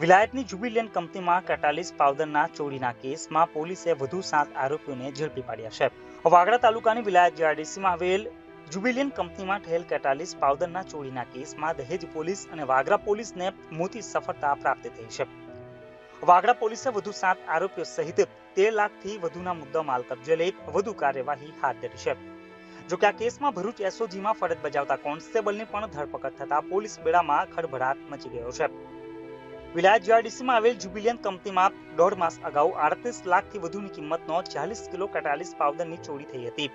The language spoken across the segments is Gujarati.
વિલાયતની જુબિલિયન કંપનીમાં કેટાલિસ પાવડરના ચોરીના કેસમાં પોલીસે વધુ સાત આરોપીઓને ઝડપી પાડ્યા છે. વાગડા તાલુકાની વિલાયત જીઆરડીસીમાં આવેલ જુબિલિયન કંપનીમાં થયેલ કેટાલિસ પાવડરના ચોરીના કેસમાં દહેજ પોલીસ અને વાગડા પોલીસને મોટી સફળતા પ્રાપ્ત થઈ છે. વાગડા પોલીસે વધુ સાત આરોપીઓ સહિત તેર લાખથી વધુના મુદ્દા માલ કબજે લઈ વધુ કાર્યવાહી હાથ ધરી છે. જો કે આ કેસમાં ભરૂચ એસઓજીમાં ફરજ બજાવતા કોન્સ્ટેબલની પણ ધરપકડ થતા પોલીસ બેડામાં ખળભળાટ મચી ગયો છે. વિલાયત જીઆરડીસીમાં આવેલ જુબિલિયન કંપનીમાં દોઢ માસ અગાઉ આડત્રીસ લાખથી વધુની કિંમતનો ચાલીસ કિલો કેટાલિસ પાવડરની ચોરી થઈ હતી.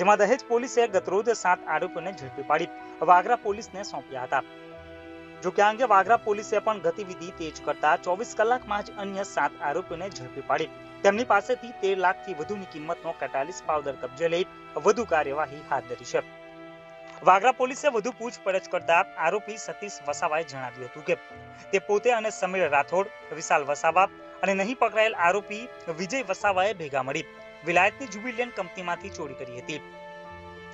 જેમાં દહેજ પોલીસે ગતરોજ સાત આરોપીઓને ઝડપી પાડી. વાગરા પોલીસને સોંપ્યા હતા. જો કે આ અંગે વાગરા પોલીસે પણ ગતિવિધિ તેજ કરતા ચોવીસ કલાકમાં જ અન્ય સાત આરોપીઓને ઝડપી પાડી. તેમની પાસેથી તેર લાખથી વધુની કિંમતનો કેટાલિસ પાવડર કબજે લઈ વધુ કાર્યવાહી હાથ ધરી છે. વાગરા પોલીસે વધુ પૂછપરછ કરતા આરોપી સતીશ વસાવાએ જણાવ્યું હતું કે તે પોતે અને સમીર રાઠોડ, વિશાલ વસાવા અને નહીં પકડાયેલ આરોપી વિજય વસાવાએ ભેગા મળી વિલાયતની જુબિલિયન કંપનીમાંથી ચોરી કરી હતી.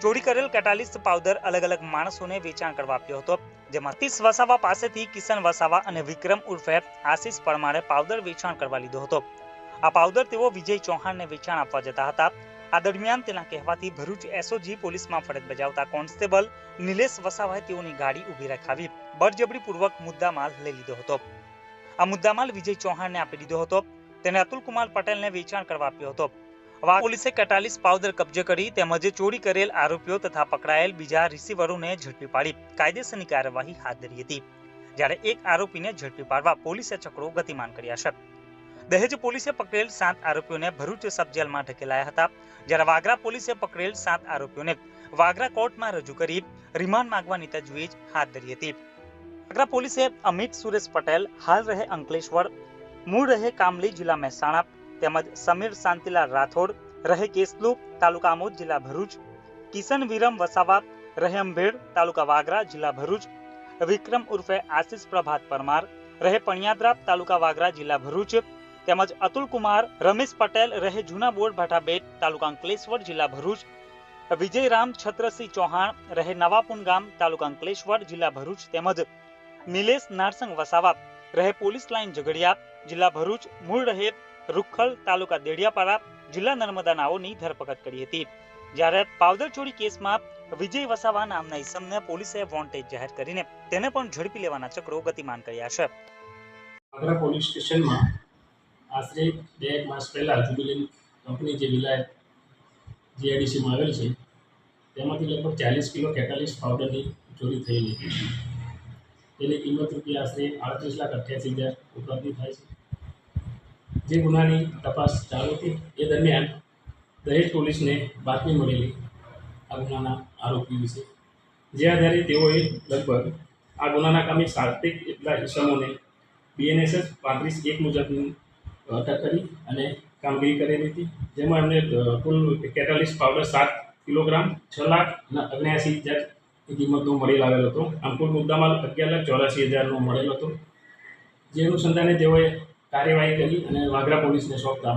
ચોરી કરેલ કેટાલિસ્ટ પાવડર અલગ અલગ માણસોને વેચાણ કરવા આપ્યો હતો, જેમાં સતીશ વસાવા પાસેથી કિશન વસાવા અને વિક્રમ ઉર્ફે આશીષ પરમારે પાવડર વેચાણ કરવા લીધો હતો. આ પાવડર તેઓ વિજય ચૌહાણને વેચાણ આપવા જતા હતા. આ દરમિયાન તેના કહેવાથી ભરૂચ એસઓજી પોલીસમાં ફરજ બજાવતા કોન્સ્ટેબલ નિલેશ વસાવાએ તેઓની ગાડી ઊભી રખાવી બળજબરીપૂર્વક મુદ્દામાલ લઈ લીધો હતો. આ મુદ્દામાલ વિજય ચૌહાણને આપી દીધો હતો. તેને અતુલ કુમાર પટેલને વેચાણ કરવા આપ્યો હતો. વા પોલીસે કેટાલીસ પાવડર કબજે કરી તેમજ ચોરી કરેલ આરોપીઓ તથા પકડાયેલ બીજા રિસીવરોને ઝડપી પાડી કાયદેસરની કાર્યવાહી હાથ ધરી હતી. જ્યારે એક આરોપીને ઝડપી પાડવા પોલીસે ચક્રો ગતિમાન કર્યા છે. દહેજ પોલીસે પકડેલ સાત આરોપીઓને ભરૂચ સબ જેલમાં ઢકેલાયા હતા. જ્યારે વાગરા પોલીસે પકડેલ સાત આરોપીઓને વાગરા કોર્ટમાં રજૂ કરી રિમાન્ડ માંગવાની તજવીજ હાથ ધરી હતી. વાગરા પોલીસે અમિત સુરેશ પટેલ, હાલ રહે અંકલેશ્વર, મૂળ રહે કામલી જિલ્લા મહેસાણા, તેમજ સમીર શાંતિલાલ રાઠોડ, રહે કેસલુ તાલુકા આમોદ જિલ્લા ભરૂચ, કિશન વિરમ વસાવા, રહે અંભેડ તાલુકા વાગરા જિલ્લા ભરૂચ, વિક્રમ ઉર્ફે આશીષ પ્રભાત પરમાર, રહે પણિયાદરા તાલુકા વાગરા જિલ્લા ભરૂચ તેમજ અતુલ કુમાર, રમેશ પટેલ, રહે જૂના બોર્ડ ભાટાબેટ તાલુકા અંકલેશ્વર, જિલ્લા ભરૂચ. વિજયરામ છત્રસિંહ ચૌહાણ, રહે નવાપુન ગામ, તાલુકા અંકલેશ્વર, જિલ્લા ભરૂચ. તેમજ નિલેશ નારસંગ વસાવા, રહે પોલીસ લાઇન ઝઘડિયા, જિલ્લા ભરૂચ. મૂળ રહે રૂખલ, તાલુકા દેડિયાપાડા, જિલ્લા નર્મદા નાઓની ધરપકડ કરી હતી. જ્યારે પાવડર ચોરી કેસમાં વિજય વસાવા નામના ઇસમને પોલીસે વોન્ટેજ જાહેર કરીને તેને પણ ઝડપી લેવાના ચક્રો ગતિમાન કર્યા છે. આગ્રા પોલીસ સ્ટેશનમાં આશરે બે એક માસ પહેલાં જુબિલિયન કંપની જે વિલાયત જીઆઈડીસીમાં આવેલ છે, તેમાંથી લગભગ ચાલીસ કિલો કેટાલિસ પાવડરની ચોરી થયેલી. તેની કિંમત રૂપિયા આશરે આડત્રીસ લાખ અઠ્યાસી હજાર ઉપલબ્ધિ થાય છે. જે ગુનાની તપાસ ચાલુ હતી, એ દરમિયાન દહેજ પોલીસને બાતમી મળેલી આ ગુનાના આરોપી વિશે. જે આધારે તેઓએ લગભગ આ ગુનાના કામે સાર્થિક એટલા ઇસમોને બીએનએસએસ પાંત્રીસ એક મુજબની અટક કરી અને કામગીરી કરેલી હતી. જેમાં એમને કુલ કેટાલિસ પાવડર સાત કિલોગ્રામ, છ લાખ અને અગ્યાસી હજાર કિંમતનો મળી આવેલો હતો. આમ કુલ મુદ્દામાલ અગિયાર લાખ ચોરાસી હજારનો મળેલો હતો. જે અનુસંધાને તેઓએ કાર્યવાહી કરી અને વાગરા પોલીસને સોંપતા.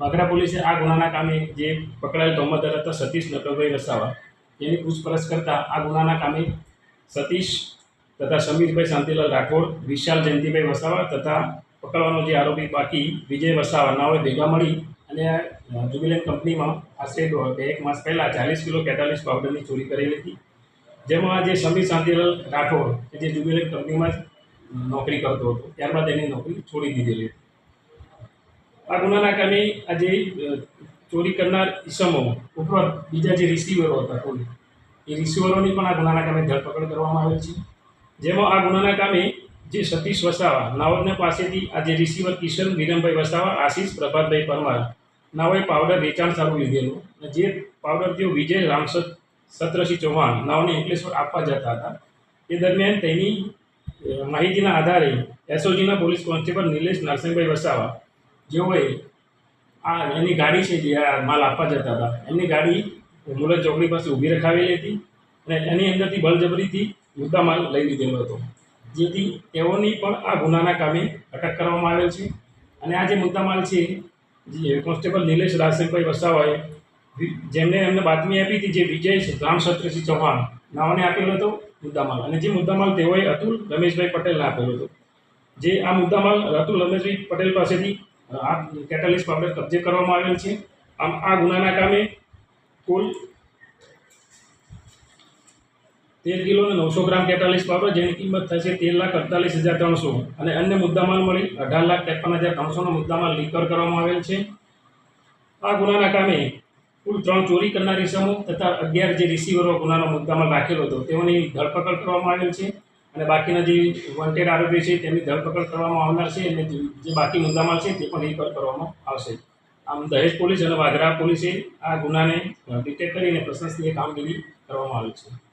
વાગરા પોલીસે આ ગુનાના કામે જે પકડાયેલ તોમતદાર હતા, સતીશ નકલભાઈ વસાવા એની પૂછપરછ કરતાં આ ગુનાના કામે સતીશ તથા સમીરભાઈ શાંતિલાલ રાઠોડ, વિશાલ જયંતિભાઈ વસાવા તથા પકડવાનો જે આરોપી બાકી વિજય વસાવા નાઓએ ભેગા મળી અને જુબિલેન્ટ કંપનીમાં આશરે બે એક માસ પહેલાં ચાલીસ કિલો કેતાલીસ પાવડરની ચોરી કરેલી હતી. જેમાં જે સમીર શાંતિલાલ રાઠોડ કે જે જુબિલેન્ટ કંપનીમાં જ નોકરી કરતો હતો, ત્યારબાદ એની નોકરી છોડી દીધેલી હતી. આ ગુનાના કામે આ જે ચોરી કરનાર ઈસમો ઉપરાંત બીજા જે રિસીવરો હતા કોઈ એ રિસીવરોની પણ આ ગુનાના કામે ધરપકડ કરવામાં આવેલ છે. જેમાં આ ગુનાના કામે જે સતીશ વસાવા નાવલને પાસેથી આજે રિસીવર કિશન વિરમભાઈ વસાવા, આશીષ પ્રભાતભાઈ પરમાર નાવે પાવડર વેચાણ સારું લીધેલું જે પાવડર તેઓ વિજય રામસદ સત્રસિંહ ચૌહાણ નાવને અંકલેશ્વર આપવા જતા હતા. એ દરમિયાન તેની માહિતીના આધારે એસઓજીના પોલીસ કોન્સ્ટેબલ નિલેશ નરસિંહભાઈ વસાવા, જેઓએ આ એની ગાડી છે જે આ માલ આપવા જતા હતા, એમની ગાડી મુલત ચોકડી પાસે ઊભી રખાવેલી હતી અને એની અંદરથી બળજબરીથી મુદ્દા માલ લઈ લીધેલો હતો. જેથી તેઓની પણ આ ગુનાના કામે અટક કરવામાં આવેલ છે. અને આ જે મુદ્દામાલ છે, જે કોન્સ્ટેબલ નિલેશ રાજસિંહભાઈ વસાવાએ જેમને એમને બાતમી આપી હતી, જે વિજય રામસત્રસિંહ ચૌહાણ, નાઓને આપેલો હતો મુદ્દામાલ. અને જે મુદ્દામાલ તેઓએ અતુલ રમેશભાઈ પટેલને આપેલો હતો. જે આ મુદ્દામાલ અતુલ રમેશભાઈ પટેલ પાસેથી આ કેટાલિસ્ટ પાવડર કબજે કરવામાં આવેલ છે. આમ આ ગુનાના કામે કુલ તેર કિલો અને નવસો ગ્રામ કેટાલિસ પાવડર, જેની કિંમત થશે તેર લાખ અડતાલીસ હજાર ત્રણસો. અને અન્ય મુદ્દામાલ મળી અઢાર લાખ ત્રેપન હજાર ત્રણસોનો મુદ્દામાલ લીકર કરવામાં આવેલ છે. આ ગુનાના કામે કુલ ત્રણ ચોરી કરનારી ઇસમો તથા અગિયાર જે રિસીવરો ગુનાનો મુદ્દામાલ રાખેલો હતો, તેઓની ધરપકડ કરવામાં આવેલ છે. અને બાકીના જે વોન્ટેડ આરોપી છે, તેમની ધરપકડ કરવામાં આવનાર છે અને જે બાકી મુદ્દામાલ છે તે પણ રિકવર કરવામાં આવશે. આમ દહેજ પોલીસ અને વાઘરા પોલીસે આ ગુનાને ડિટેક્ટ કરીને પ્રશંસનીય કામગીરી કરવામાં આવી છે.